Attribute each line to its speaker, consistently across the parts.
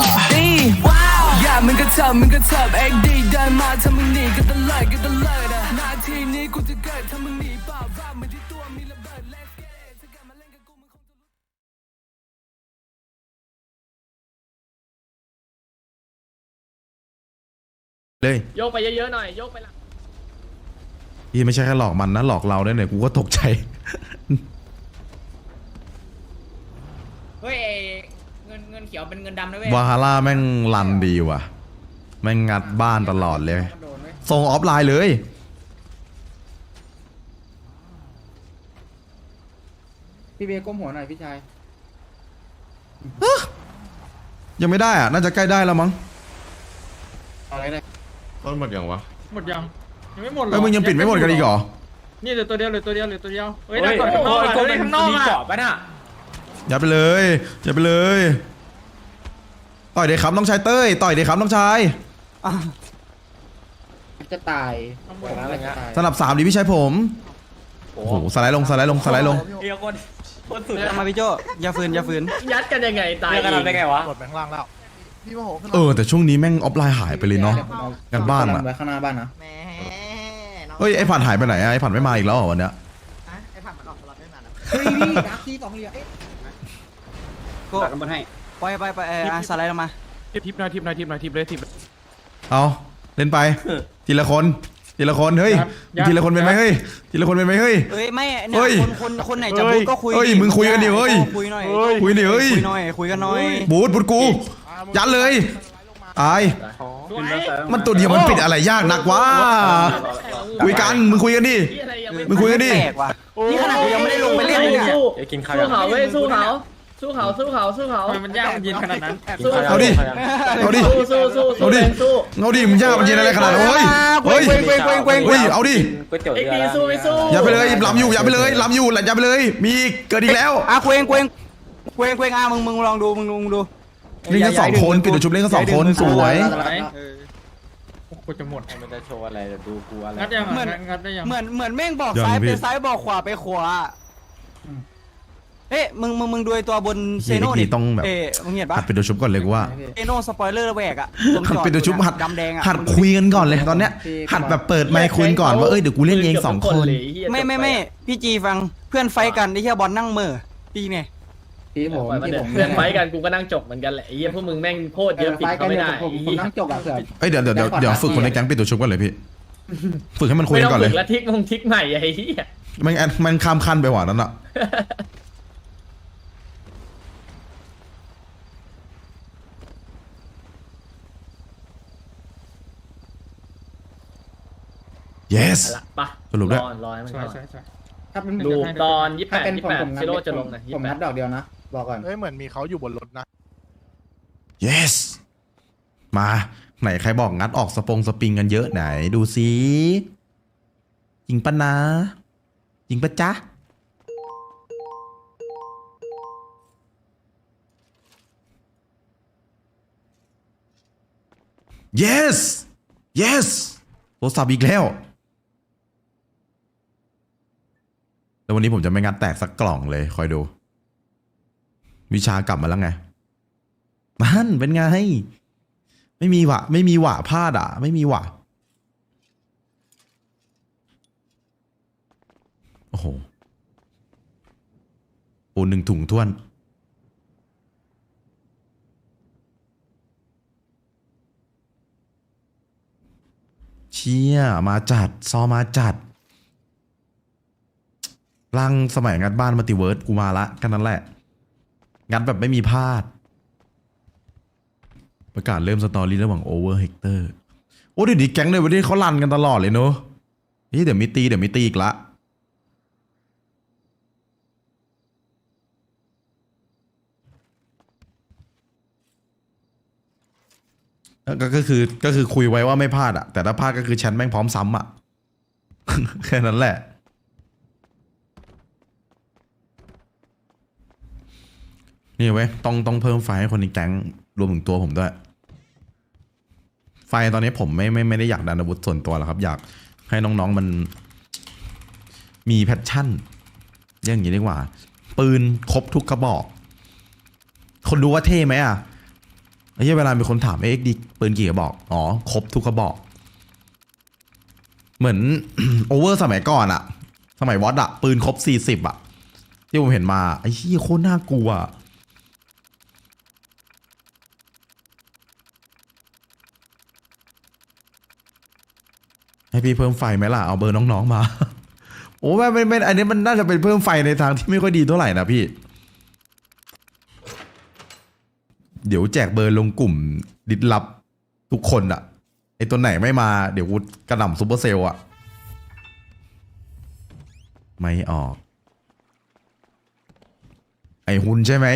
Speaker 1: XD อย่ามึงก็เถิบมึงก็เถิบ XD เดินมาถ้ามึงหนีก็ตะเลิดก็ตะเลิดอะหนาทีนี้กูจะเกิดถ้ามึงหนีเปล่าว่ามันที่ตัวมีระเบิด Let's get it ถ้ากลับมาเล่นกับกูมึงคงจะรู้
Speaker 2: เลย
Speaker 3: โยกไปเยอะๆหน่อยโยกไปหลัง
Speaker 2: พี่ไม่ใช่แค่หลอกมันนะหลอกเราด้วยเนี่ยกูก็ตกใจ
Speaker 4: เฮ้ยไอ้ เงินเงินเขียวเป็นเงินดำนะเว้ยวา
Speaker 2: ฮาร่าแม่งรันดีว่ะ แม่งงัดบ้านตลอดเลย
Speaker 4: โดนเว้ย
Speaker 2: ส่งออฟไลน์เลย
Speaker 4: พี่เบย์ก้มหัวหน่อยพี่ชาย
Speaker 2: ยังไม่ได้อะ น่าจะใกล้ได้แล้วมั้ง
Speaker 4: เอาอะไรได้
Speaker 2: ต้นหมดยังวะ
Speaker 5: หมดยังยังไม่หมดหรอ
Speaker 2: เอ้ยมึงยังปิดไม่หมดกันอีกเหรอ
Speaker 5: นี่เหลือตัวเดียวเหลือตัวเดียวเหลือตัวเดียวเฮ้ย
Speaker 3: เฮ้
Speaker 5: นั่
Speaker 3: ย
Speaker 5: งก่อนข้างนอกอะ
Speaker 3: โอ้ย
Speaker 5: เฮ้ยข้างนอก
Speaker 3: มี
Speaker 5: อะ
Speaker 3: เกาะปะน่ะ
Speaker 2: อย่าไปเลยอย่าไปเลย ต่อยเด็กครับน้องชายเต้ย ต่อยเด็กครับน้องชาย
Speaker 4: จะตายอะไรจะตาย
Speaker 2: สนับสามดีพี่ชายผม โอ้โหสไลด์ลงสไลด์ลงสไลด์ลง
Speaker 3: เฮียคนคนสุด
Speaker 6: มาพี่โจอย่าฝืนอย่าฝืน
Speaker 3: ยัดกันยังไงตาย
Speaker 7: เรียกกัน
Speaker 3: เอง
Speaker 7: ได้ไงวะ
Speaker 8: กดไปข้างล่างแล้วพี่โมโหขึ้น
Speaker 2: เออ แต่ช่วงนี้แม่งออฟไลน์หายไปเลยเนาะงานบ้านอะ
Speaker 4: ไว้ข้างหน้าบ้านนะ
Speaker 6: แหม
Speaker 2: เฮ้ยไอ้ผัดหายไปไหนอะไอ้ผัดไม่มาอีกแล้วเหรอวันเนี้ย
Speaker 6: ไอ้ผัดมันออกตลอดไม่นานแล้ว
Speaker 4: เฮ้ยพี่ดักที่สองเหลี่ยมเอ๊ะ
Speaker 6: ก็กันบนให้ไปไปไปเอออะสไลด์ลงมา
Speaker 5: ทิปหน่อยทิปหน่อยทิปหน่อยทิปเลยทิป
Speaker 2: เอาเล่นไป ทีละคนทีละคนเฮ้ย
Speaker 5: ยัด
Speaker 2: ทีละคนเป็นไหม
Speaker 5: ยัด
Speaker 2: เฮ้ยทีละคนเป็นไหมเฮ้ย
Speaker 6: เอ้ยไม่
Speaker 2: เฮ้
Speaker 6: เนี่ย
Speaker 2: ย
Speaker 6: คนคนคนไหนจะพูดก็คุย
Speaker 2: เฮ้ยมึงคุยกันดิเฮ้ย
Speaker 6: คุยหน่อย
Speaker 2: คุยดิเฮ้ย
Speaker 6: คุยหน่อยคุยกันหน่อย
Speaker 2: บูดบูดกูยัดเลยอายมันตัวเดียวมันปิดอะไรยากนักวะคุยกันมึงคุยกันดิ
Speaker 3: เหี้ยอะไรยังไม่
Speaker 2: มึงคุยกันดิ
Speaker 6: แปลกว่ะนี่ขนาดกูยังไม่ได้ลงไปเล่นเลยเนี่ย
Speaker 3: สู้
Speaker 7: เดี๋ยวกินข้าว
Speaker 3: สู้เขาเว้ยสู้เขา สู้เขาสู้เขาสู้เขา
Speaker 5: ทำไมมันยากมันเย็นขนาดนั้น
Speaker 3: สู้
Speaker 2: เอาดิ เอาดิ
Speaker 3: สู้สู้สู้
Speaker 2: เอาดิ
Speaker 3: สู้
Speaker 2: เอาดิมึงยากมันเย็นอะไรขนาดนั้นเฮ้ยเฮ้ย
Speaker 6: เว้งเว้งเว้งเว้ง
Speaker 2: เฮ้ยเอาดิ
Speaker 7: ก๋วยเตี๋ยว
Speaker 3: เอ็ก
Speaker 7: เรือ
Speaker 3: ดีสู้ไม่สู้
Speaker 2: อย่าไปเลยลำอยู่อย่าไปเลยลำอยู่อย่าไปเลย มีอีกเกิดอีกแล้ว
Speaker 6: อะคุยเองคุยเองคุยเองคุยเองอะมึงมึงลองดูมึงมึงดู
Speaker 2: เล่นกันสองคนปิดตัวชุบเล่นกันสองคนสวย
Speaker 6: เออ
Speaker 5: กูจะหมด
Speaker 7: มันจะโชว์อะไรเดี๋ยวดูกูอะไร
Speaker 5: งัดยัง
Speaker 6: เหมือน
Speaker 5: อะงัดได้ยัง
Speaker 6: เหมือนเหมือนแม่งบอก
Speaker 2: ยัง
Speaker 6: ซ้าย
Speaker 2: พี่
Speaker 6: ไปซ้ายบอกขวาไปขวา เอ๊ะมึงมึงมึงดูไอ้ตัวบนเซโน่
Speaker 2: เหี้
Speaker 6: ดิ
Speaker 2: ยนี่ต้องแบบ
Speaker 6: เอ๊ะมึงเห็นปะ
Speaker 2: หัดปิดตัวชุบก่อนเลยกูว่า
Speaker 6: เซโน่สปอยเลอร์แหวกอะตรง
Speaker 2: หัด
Speaker 6: จอ
Speaker 2: ปิดตัวชุบหัด
Speaker 6: ดำแดงอะ
Speaker 2: หัดคุยกันก่อนเลยตอนเนี้ยหัดแบบเปิดไมค์คุยกันก่อนว่าเอ้ยเดี๋ยวกูเล่นเองสองคน
Speaker 3: เลยเหี้ย
Speaker 6: ไม่ไม่ไม่พี่จีฟังเพื่อนไฟท์กันไอ้เหี้ยบอลนั่งเหม่อพี่เนี่ย
Speaker 4: พี่ผม
Speaker 3: ปล่อยมัน
Speaker 4: พี่
Speaker 3: เถ
Speaker 4: ผ
Speaker 3: อะ
Speaker 4: ม
Speaker 3: เพื่อนไฟท์กันกูก็นั่งจบเหมือนกันแหละไอ้เหี้ยพวกมึงแม่งโคตรเยอะปิด
Speaker 4: ไฟกั
Speaker 3: เขา
Speaker 4: น
Speaker 3: ไม่
Speaker 4: เนี่ย
Speaker 3: ได้
Speaker 4: ผมผมนั่งจบอะเผื่อ
Speaker 2: เอ้ยเดี๋ยวเดี๋ยวเดี๋ยวเดี๋ยวฝึกคนในแก๊งปิดตัวชุบก่อนเลยพี่ฝึกให้มันคุย
Speaker 3: ไม่
Speaker 2: กัน
Speaker 3: ต้อง
Speaker 2: ก่อนเล
Speaker 3: ฝึ
Speaker 2: ย
Speaker 3: กแล้วทิกมงทิกใหม่ไอ้เหี้ย
Speaker 2: มันอันมันข้ามขั้นไปหว่านั้นอะ yes
Speaker 3: เอาละปะ
Speaker 2: สรุปด้วย
Speaker 3: รอรอให้มัน
Speaker 5: สวย
Speaker 3: ก่อน
Speaker 5: สวยสวย
Speaker 4: ถ้าเป็น
Speaker 3: ดูตอนยี่แป
Speaker 4: ถ้า
Speaker 3: ด
Speaker 4: เป็น
Speaker 3: ยี่
Speaker 4: ผม
Speaker 3: แปด
Speaker 4: ผมงั
Speaker 3: ซิ
Speaker 4: ด
Speaker 3: โร่จะลงนะ
Speaker 4: ผ
Speaker 3: ยี่
Speaker 4: ม
Speaker 3: แป
Speaker 4: งั
Speaker 3: ด
Speaker 4: ดดอกเดียวนะ บอกก่อน
Speaker 8: เฮ้ยเหมือนมีเขาอยู่บนรถนะ
Speaker 2: yes มาไหนใครบอกงัดออกสปงสปริงกันเยอะไหน ดูซิจริงปะนะจริงปะจ๊ะ yes yes โทรศัพท์อีกแล้ว แต่วันนี้ผมจะไม่งัดแตกสักกล่องเลย คอยดู วิชากลับมาแล้วไงนั่นเป็นไง ไม่มีหวะ ไม่มีหวะพลาดอะ ไม่มีหวะโอ้โหโอ้หนึ่งถุงท้วนเชี่ยมาจัด ซอมาจัด ร่างสมัยงัดบ้านมัลติเวิร์สกูมาละกันนั้นแหละ งัดแบบไม่มีพลาด ประกาศเริ่มสตอรี่ระหว่างโอเวอร์เฮกเตอร์โอ้เดี๋ยวนี้แก๊งในวันนี้เขารันกันตลอดเลยเนอะนี่เดี๋ยวมีตีเดี๋ยวมีตีอีกละก็คือก็คือคุยไว้ว่าไม่พลาดอะแต่ถ้าพลาดก็คือแชนแม่งพร้อมซ้ำอะแค่นั้นแหละ นี่เว้ยต้องต้องเพิ่มไฟให้คนในแก๊งรวมถึงตัวผมด้วย ไฟตอนนี้ผมไม่ไม่ไม่ได้อยากดันอาวุธส่วนตัวหรอกครับ อยากให้น้องๆมันมีแพชชั่นเรียกอย่างนี้ดีกว่า ปืนครบทุกกระบอก คนดูว่าเท่ไหมอะไอ้เหี้ยเวลามีคนถามเอ็กดีปืนกี่กระบอก อ๋อ ครบทุกกระบอก เหมือนโอเวอร์สมัยก่อนอะสมัยวอตอะปืนครบสี่สิบอะที่ผมเห็นมาไอ้เหี้ยโคตรน่ากลัว ให้พี่เพิ่มไฟไหมล่ะเอาเบอร์น้องๆมา โอ้ไม่ไม่ไม่อันนี้มันน่าจะเป็นเพิ่มไฟในทางที่ไม่ค่อยดีเท่าไหร่นะพี่ เดี๋ยวแจกเบอร์ลงกลุ่มดิดลับทุกคนอะไอตัวไหนไม่มาเดี๋ยวกูกระหน่ำซูเปอร์เซลล์อะไม่ออก ไอหุนใช่ไหม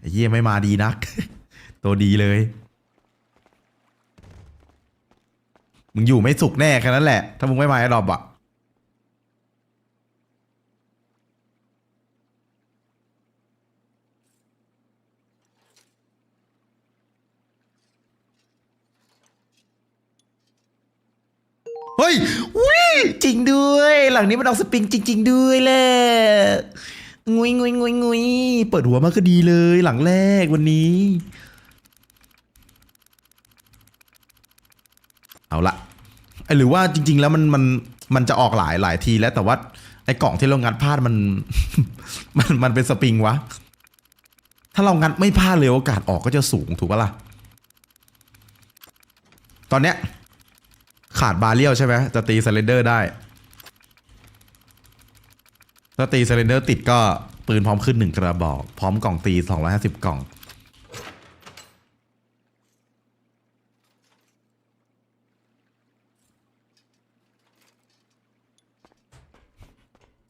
Speaker 2: ไอเยี่ยไม่มาดีนัก ตัวดีเลย มึงอยู่ไม่สุขแน่แค่นั้นแหละ ถ้ามึงไม่มาไอ้ดอบอะเฮ้ยอุ้ยจริงด้วย หลังนี้มันออกสปริงจริง ๆ ด้วยแหละงุยงุยงุยงุยเปิดหัวมาก็ดีเลย หลังแรกวันนี้ เอาละ หรือว่าจริง ๆ แล้วมันมันมันจะออกหลายหลายทีแล้วแต่ว่าไอกล่องที่เรางัดพลาดมัน มันมันเป็นสปริงวะ ถ้าเรางัดไม่พลาดเลยโอกาสออกก็จะสูงถูกปะล่ะ ตอนเนี้ย ขาดบาเรียลใช่ไหมจะตีสเลนเดอร์ได้ ถ้าตีสเลนเดอร์ติดก็ปืนพร้อมขึ้นหนึ่งกระบอก พร้อมกล่องตี 250 กล่อง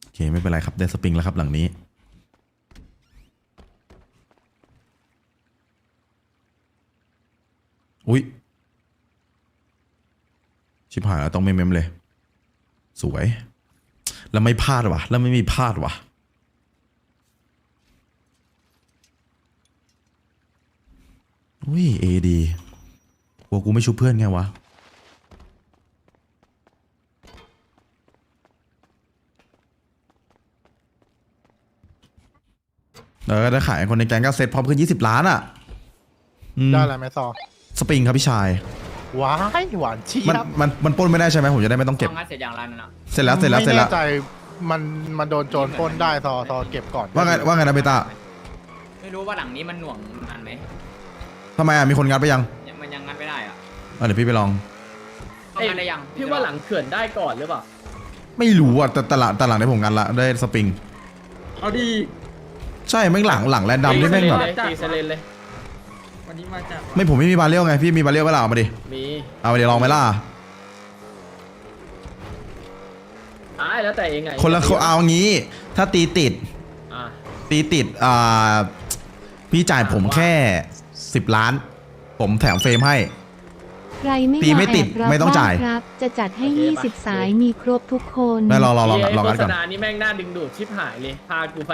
Speaker 2: โอเคไม่เป็นไรครับ ได้สปริงแล้วครับหลังนี้ อุ๊ยชิบหายแล้วต้องไม่เมมเลย สวย แล้วไม่พลาดวะแล้วไม่มีพลาดวะอุ้ยเอดีกลัวกูไม่ชุบเพื่อนไงวะ เออได้ขายคนในแก๊งก็เซ็ตพร้อมขึ้น20 ล้านอะอืม
Speaker 8: ได้อะไรไหมซอ
Speaker 2: สปริงครับพี่ชาย
Speaker 8: ว้ายหวานเชี
Speaker 2: มัน
Speaker 8: ยบ
Speaker 2: มันมันปล้นไม่ได้ใช่ไหมผมจะได้ไม่ต้องเก็บ
Speaker 4: อางัดเสร็จอย่างไรนั่นน่ะ
Speaker 2: เสร็จแล้วเสร็จแล้วเสร็จแล้ว
Speaker 8: ไม่แน่ใจมันมันโดนโจรปล้นได้ซอซอเก็บก่อน
Speaker 2: ว่าไงว่าไงนะเบต้า
Speaker 4: ไม่รู้ว่าหลังนี้มันหน่วงนานไหม
Speaker 2: ทำไมอะมีคนงัดไปยัง
Speaker 4: ยังมันยังงัดไม่ได้อะ
Speaker 2: อะเดี๋ยวพี่ไปลอง
Speaker 4: เข้างัดได้ยัง
Speaker 3: พี่ว่าหลังเขื่อนได้ก่อนหรือเปล่า
Speaker 2: ไม่รู้อะแต่ตลาดตลาดในผมงัดละได้สปริง
Speaker 5: เอาดี
Speaker 2: ใช่แม่งหลังหลังแรนดัมนี่แม่งแบบ
Speaker 3: เลยตีเซเลนเลย
Speaker 5: วันนี้มาจาก
Speaker 2: ไม่ผมไม่มีบาเรียลไงพี่มีบาเรียลก็เอามาดิ
Speaker 3: มี
Speaker 2: เอามาดิลองไหมล่ะ
Speaker 3: อ้ายแล้วแต่เองไง
Speaker 2: คนละคนเอางี้ ถ้าตีติด
Speaker 3: อะ
Speaker 2: ตีติดอ่าพี่จ่ายผมแค่สิบล้าน ผมแถมเฟรมให้
Speaker 9: ใครไม่
Speaker 2: ตีไม่ติดา
Speaker 9: แอบรับ
Speaker 2: ไม่ต้องจ่าย
Speaker 9: บ้ครับ จะจัดให้20 สายมีครบทุกคน
Speaker 2: ไม่ลองลองลอง
Speaker 3: เย้
Speaker 2: ลอง
Speaker 3: โฆ
Speaker 2: งัด
Speaker 3: ษ
Speaker 2: ก่อน
Speaker 3: ณานี่แม่งน่าดึงดูดชิบหายเลย พากูไป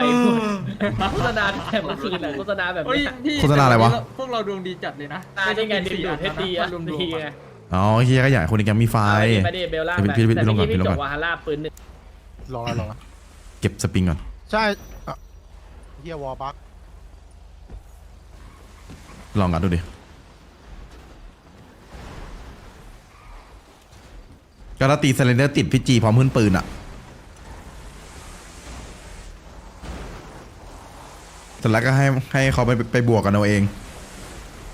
Speaker 3: โฆษณาแต่เมื่อคืนน่ะโฆษณาแบบ
Speaker 5: เฮ้ย
Speaker 3: เนี้ย
Speaker 5: พี่
Speaker 2: โฆษณาอะไรวะ
Speaker 5: พวกเราดวงดีจัดเลยนะ
Speaker 3: ตาได้ไงดึงดูดให้ดีอะ
Speaker 5: รวม
Speaker 3: ดี
Speaker 5: ๆ
Speaker 3: ไง
Speaker 5: อะ
Speaker 2: อ๋อเฮียก็อยากให้คนในแกมมีไฟ
Speaker 3: ไปดิเบลล่าง
Speaker 2: พี่
Speaker 3: ไป
Speaker 2: พี่พี่
Speaker 3: แต่
Speaker 2: ลงก่อน
Speaker 3: เมื่อกี้
Speaker 2: พี่
Speaker 3: พี่
Speaker 2: ลง
Speaker 3: จ
Speaker 2: ก่อน
Speaker 3: บวาฮาร่าปืนหนึ่ง
Speaker 8: ลองแล้วลองแล้ว
Speaker 2: เก็บสปริงก่อน
Speaker 8: ใช่อะเฮียวอลบัก
Speaker 2: ลองงัดดูดิ ก็ถ้าตีเซเลนเดอร์ติดพี่จีพร้อมขึ้นปืนอะเสร็จแล้วก็ให้ให้เขาไปไปบวกกันเอาเอง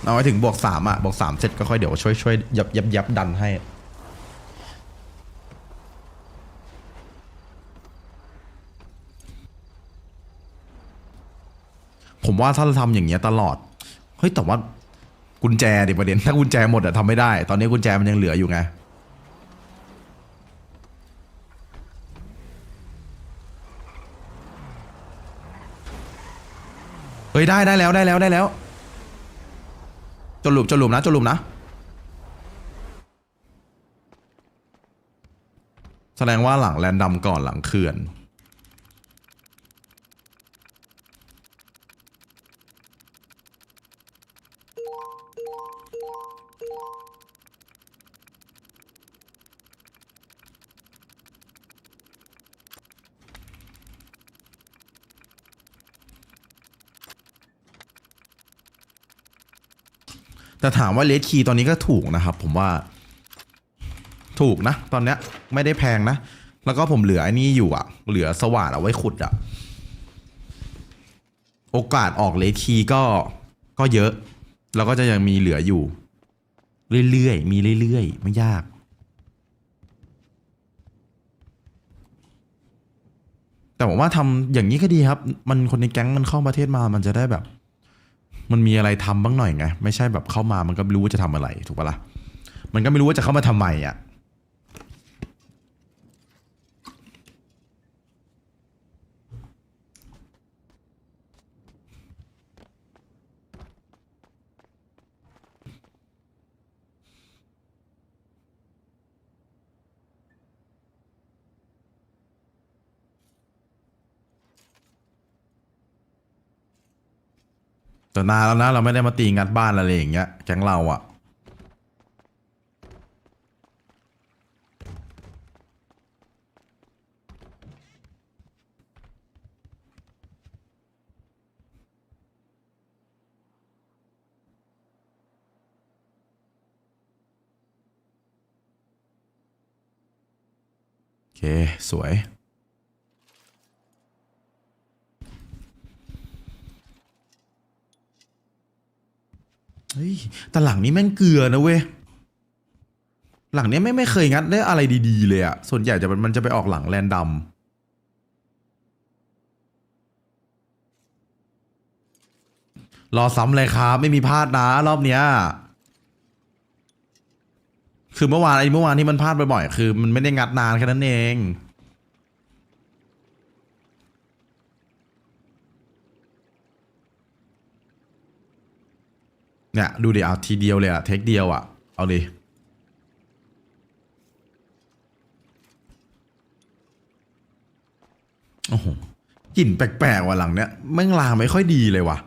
Speaker 2: เอาไว้ถึงบวกสามอะบวกสามเสร็จก็ค่อยเดี๋ยวช่วยช่วยยับยับยับดันให้ผมว่าถ้าเราทำอย่างเงี้ยตลอด เฮ้ยแต่ว่ากุญแจดิประเด็น ถ้ากุญแจหมดอะทำไม่ได้ ตอนนี้กุญแจมันยังเหลืออยู่ไง เฮ้ยได้ได้แล้วได้แล้วได้แล้วจนหลุมจนหลุมนะจนหลุมนะ แสดงว่าหลังแลนดำก่อนหลังเขื่อน แต่ถามว่าเลดคีตอนนี้ก็ถูกนะครับ ผมว่า ถูกนะ ตอนเนี้ยไม่ได้แพงนะ แล้วก็ผมเหลือไอ้นี่อยู่อะเหลือสว่านเอาไว้ขุดอะโอกาสออกเลดคีก็ก็เยอะ แล้วก็จะยังมีเหลืออยู่ เรื่อยๆ มีเรื่อยๆ ไม่ยาก แต่ผมว่าทำอย่างนี้ก็ดีครับ มันคนในแก๊งมันเข้าประเทศมามันจะได้แบบ มันมีอะไรทำบ้างหน่อยไงไม่ใช่แบบเข้ามามันก็ไม่รู้ว่าจะทำอะไรถูกปะล่ะมันก็ไม่รู้ว่าจะเข้ามาทำไมอะ แต่นานแล้วนะเราไม่ได้มาตีงัดบ้านอะไรอย่างเงี้ยแก๊งเราอะโอเค สวย เฮ้ยแต่หลังนี้แม่งเกลือนะเว้ยหลังนี้ไม่ไม่เคยงัดได้อะไรดีๆ เลยอะส่วนใหญ่จะมันจะไปออกหลังแลนดำรอซ้ำเลยครับ ไม่มีพลาดนะรอบเนี้ย คือเมื่อวานไอ้เมื่อวานที่มันพลาดบ่อยๆคือ มันไม่ได้งัดนานแค่นั้นเอง เนี่ยดูดิเอาทีเดียวเลยอะเทคเดียวอะเอาดิโอ้โหกลิ่นแปลกๆว่ะหลังเนี้ยแม่งลางไม่ค่อยดีเลยว่ะ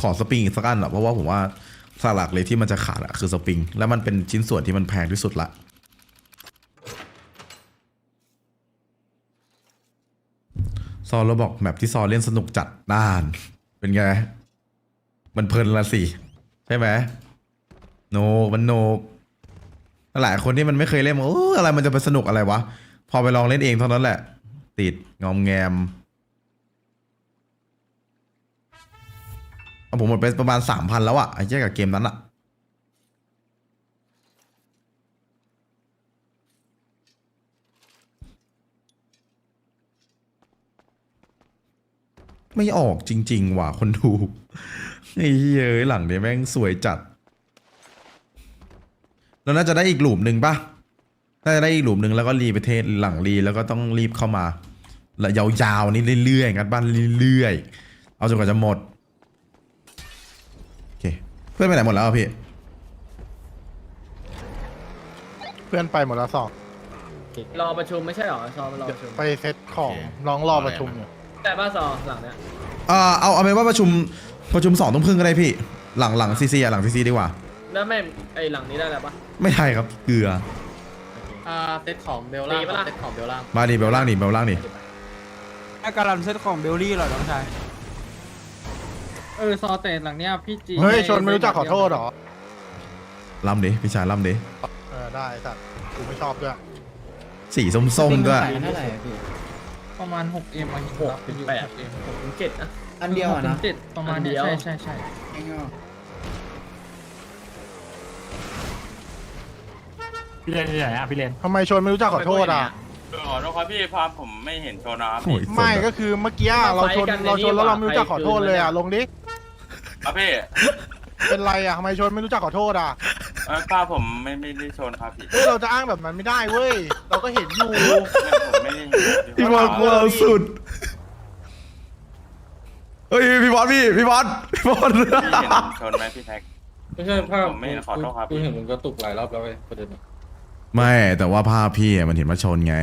Speaker 2: ขอสปริงอีกสักอันอะเพราะว่าผมว่าสลักเลยที่มันจะขาดอะคือสปริง แล้วมันเป็นชิ้นส่วนที่มันแพงที่สุดละซอลเราบอกแมปที่ซอเล่นสนุกจัดด้าน เป็นไง มันเพลินละสิ ใช่ไหมโนมันโนหลายคนที่มันไม่เคยเล่นมันโอ้อะไรมันจะไปสนุกอะไรวะ พอไปลองเล่นเองเท่านั้นแหละ ติดงอมแงม ผมหมดไปประมาณสามพันแล้วอะไอ้เจ้ากับเกมนั้นอะไม่ออกจริง ๆ ว่ะคนดูไอ้เยเอ้ยหลังเนี้ยแม่งสวยจัด แล้วน่าจะได้อีกหลุมหนึ่งปะน่าจะได้อีกหลุมหนึ่งแล้วก็รีประเทศหลังรีแล้วก็ต้องรีบเข้ามา และยาวๆนี่เรื่อยๆงัดบ้านเรื่อยๆ เอาจนกว่าจะหมด เพื่อนไปไหนหมดแล้วอะพี่
Speaker 8: เพื่อนไปหมดแล้วสอง
Speaker 3: รอประชุมไม่ใช่หรอซอมารอประชุม
Speaker 8: ไปเซ็ตของน้องรอประชุมอยู่
Speaker 3: แต่บ้าซอหลังเนี้ย
Speaker 2: เอ่อเอาเอาเป็นว่าประชุมประชุมสองทุ่มครึ่งก็ได้พี่ หลังหลังซีซีอะหลังซีซีดีกว่า
Speaker 3: แล้วแม่ไอหลังนี้ได้แล้วปะ
Speaker 2: ไม่ได้ครับเกลือ
Speaker 5: อ่าเซตของเบลล่าง
Speaker 3: ตีปะล่ะ
Speaker 5: เซตของเบลล่าง
Speaker 2: มาดิเบลล่างดิเบลล่างดิ
Speaker 6: ไอ้การันเซตของเบลลี่เหรอน้องชาย
Speaker 5: เออซอแต่หลังเนี้ยพี่จี
Speaker 8: เฮ้ยชนไม่รู้จักขอโทษเหรอ
Speaker 2: ล่ำดิพี่ชายล่ำดิ
Speaker 8: เออได้สัตว์กูไม่ชอบด้วย
Speaker 2: สีส้มๆด้วย
Speaker 7: เท่าไหร่พี่
Speaker 5: ประมาณ 6M มา
Speaker 3: หกถึงแปด
Speaker 5: 6M
Speaker 3: หกถึงเจ็ดนะ
Speaker 7: อันเดียวอะนะ
Speaker 5: เจ็ดประมาณเนี้ย
Speaker 3: อันเดียว
Speaker 5: ใช่ใช่ใช่
Speaker 7: ง่าย
Speaker 10: พี่เลนที่ไหนอะพี่เลน
Speaker 8: ทำไมชนไม่รู้จักขอโทษอะ
Speaker 10: ขอโทษครับพี่พามผมไม่เห็นโชว์นะครับ
Speaker 2: โอ้ย
Speaker 8: ไม่ก็คือเมื่อกี้เราชนเราชนแล้วเราไม่รู้จักขอโทษเลยอะลงดิ
Speaker 10: ครับพี่
Speaker 8: เป็นไรอะทำไมชนไม่รู้จักขอโทษอะ
Speaker 10: เออป้าผมไม่ไม่ได้โชว์นะครับพี่
Speaker 8: เฮ้ยเราจะอ้างแบบนั้นไม่ได้เว้ย เราก็เห็นอยู่
Speaker 10: ไม่ผมไม่ได้เห็น
Speaker 2: พี่บอกกูเอาสุด เฮ้ยพี่บอลพี่พี่บอลพี่บอล
Speaker 10: พี่เห็นชนไหมพี่แท็ก
Speaker 7: ไม่ใช่ภาพ
Speaker 10: ผมไม่เห็นขอโทษครับ
Speaker 7: กูเห็นมึงก็ตุกหลายรอบแล้วเว้ยประเด็นอะ
Speaker 2: ไม่แต่ว่าภาพพี่อะมันเห็นว่าชนไง